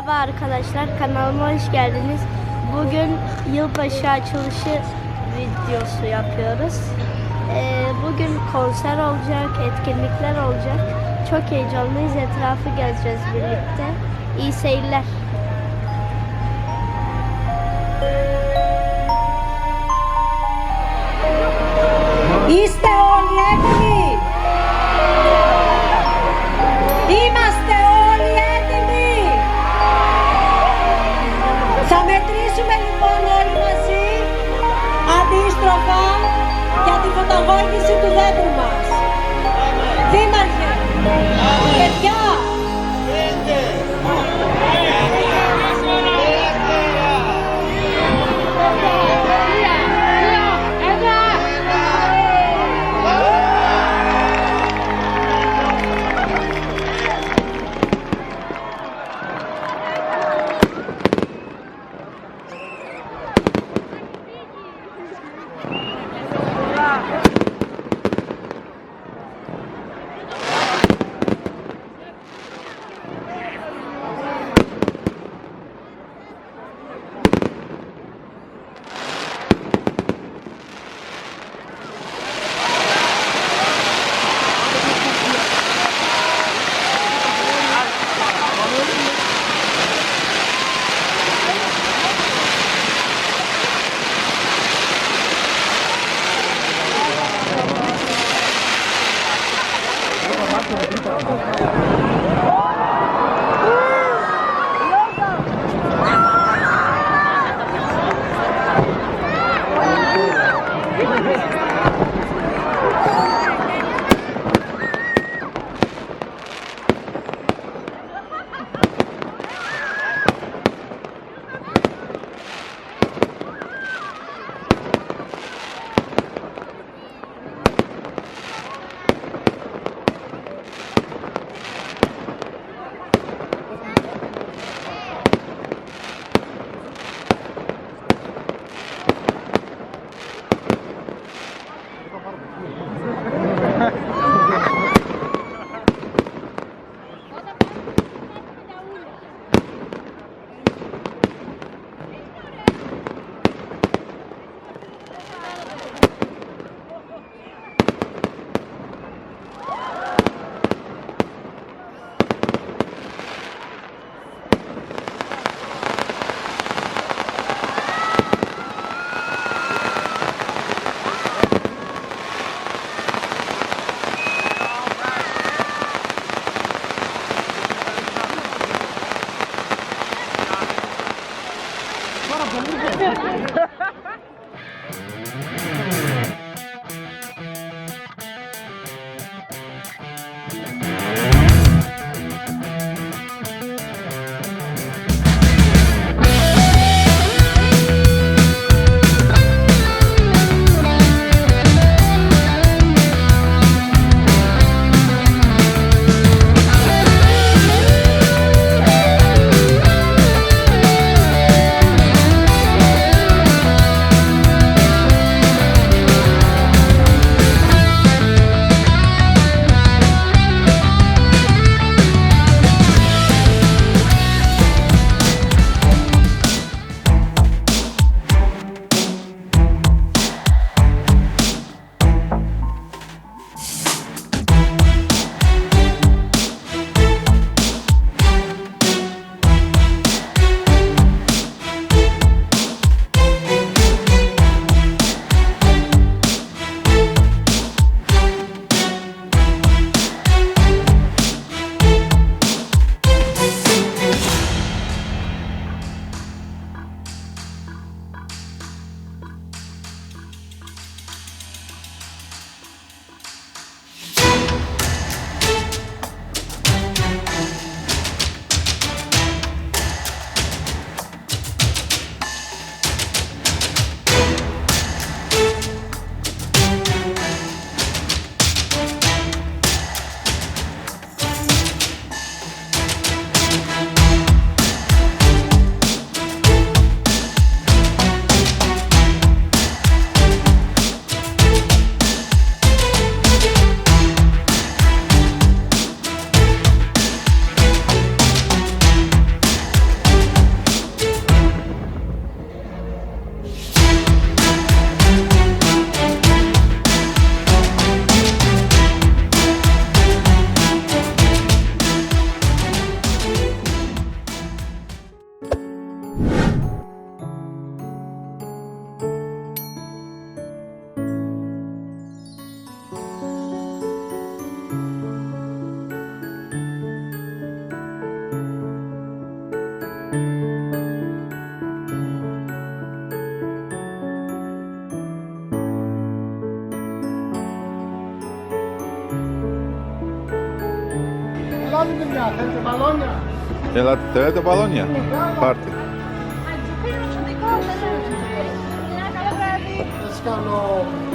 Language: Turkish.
Merhaba arkadaşlar kanalıma hoş geldiniz. Bugün yılbaşı açılışı videosu yapıyoruz. Ee, bugün konser olacak, etkinlikler olacak. Çok heyecanlıyız. Etrafı gezeceğiz birlikte. İyi seyirler. Bologna. Ela è da Bologna. Parte. Ma